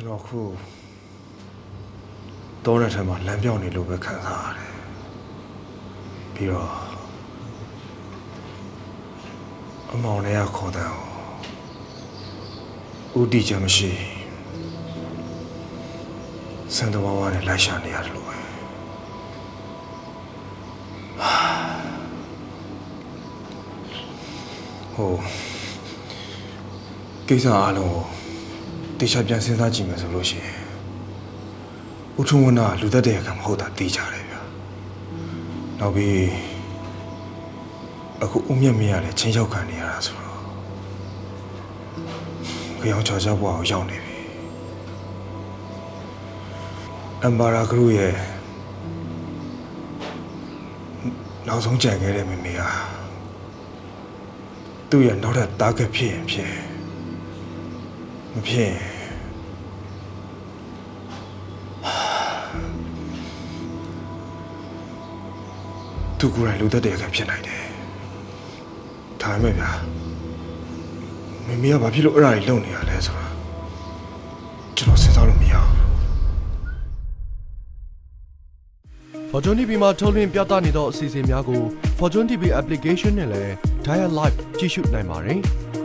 ကျွန်တော်ခုတောတဲ့ထဲမှာလမ်းပြောင်းနေလို့ပဲခံစားရတယ်ပြီးတော့အမောင်လေးကခေါ်တယ်ဦးတီချင်မရှိစံတော်ဝါးနဲ့လိုက်ရှာနေရတယ်လို့ပဲဟိုကိစ္စအားလုံးကို တေချာပြန်စဉ်းစားကြည့်မယ်ဆိုလို့ရှိရင်ဦးထုံးဝနာကလူသက်တဲ့အခါမဟုတ်တာသိကြတယ်ဗျာနောက်ပြီးအခုဦးမြတ်မင်းကလည်းချင်းရောက်ခံနေရတာဆိုတော့ကြောင်ချောချောဘွားကိုရောက်နေပြီအမ်ဘာရာဂရုရဲ့နောက်ဆုံးကြံခဲ့တဲ့မိမိဟာသူ့ရဲ့နောက်ထပ်တားခဲ့ဖြစ်ရင်ဖြစ် မဖြစ်ရင်သူကိုယ်တိုင်လူသက်တဲ့အခါဖြစ်နိုင်တယ်။ဒါပေမဲ့ဗျာမမေကဘာဖြစ်လို့အဲ့ဒါကြီးလုပ်နေရလဲဆိုတာကျွန်တော်စဉ်းစားလို့မရဘူး Fortune TV မှာထုတ်လွှင့်ပြသနေသောအစီအစဉ်များကို Fortune TV application နဲ့လည်း Dial Live ကြည့်ရှုနိုင်ပါတယ်။